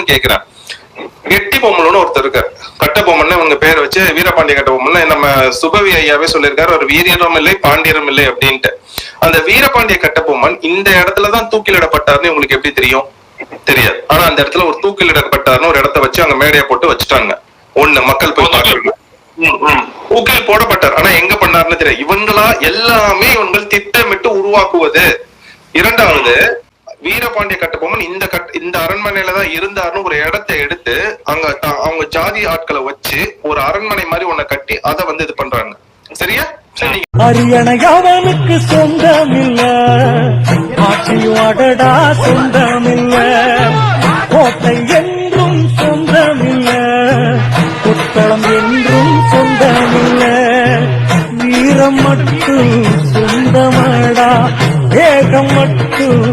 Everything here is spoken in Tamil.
இன்னொன்னு கேக்குறேன் கெட்டி பொம்மலன்னு ஒருத்தர் இருக்கார். கட்ட பொம்மன் இவங்க பேர் வச்சு வீரபாண்டிய கட்ட பொம்மன் நம்ம சுபவி ஐயாவே சொல்லியிருக்காரு. ஒரு வீரியரும் இல்லை பாண்டியரும் இல்லை அப்படின்ட்டு. அந்த வீரபாண்டிய கட்டபொம்மன் இந்த இடத்துலதான் தூக்கிலிடப்பட்டாருன்னு உங்களுக்கு எப்படி தெரியும்? தெரியாது. ஆனா அந்த இடத்துல ஒரு தூக்கிலிடப்பட்டாருன்னு ஒரு இடத்த வச்சு அங்க மேடையை போட்டு வச்சுட்டாங்க. ஒண்ணு மக்கள் போய் பாக்குறாங்க போடப்பட்டார். ஆனா எங்க பண்ணாருன்னு தெரியும் இவங்களா எல்லாமே இவங்கள் திட்டமிட்டு உருவாக்குவது. இரண்டாவது வீரபாண்டிய கட்டபொம்மன் இந்த கட் இந்த அரண்மனையில தான் இருந்தாருன்னு ஒரு இடத்தை எடுத்து அங்க அவங்க ஜாதி ஆட்களை வச்சு ஒரு அரண்மனை மாதிரி ஒன்ன கட்டி அதை வந்து இது பண்றாங்க. சரியா? அரியணையவனுக்கு சொந்தம் இல்ல ஆட்சியோடடா சொந்தம் இல்ல கோட்டை என்றும் சொந்தம் இல்ல புத்தளம் என்றும் சொந்தம் இல்ல வீரம் மட்டும் சொந்தமடா வேகம் மட்டும்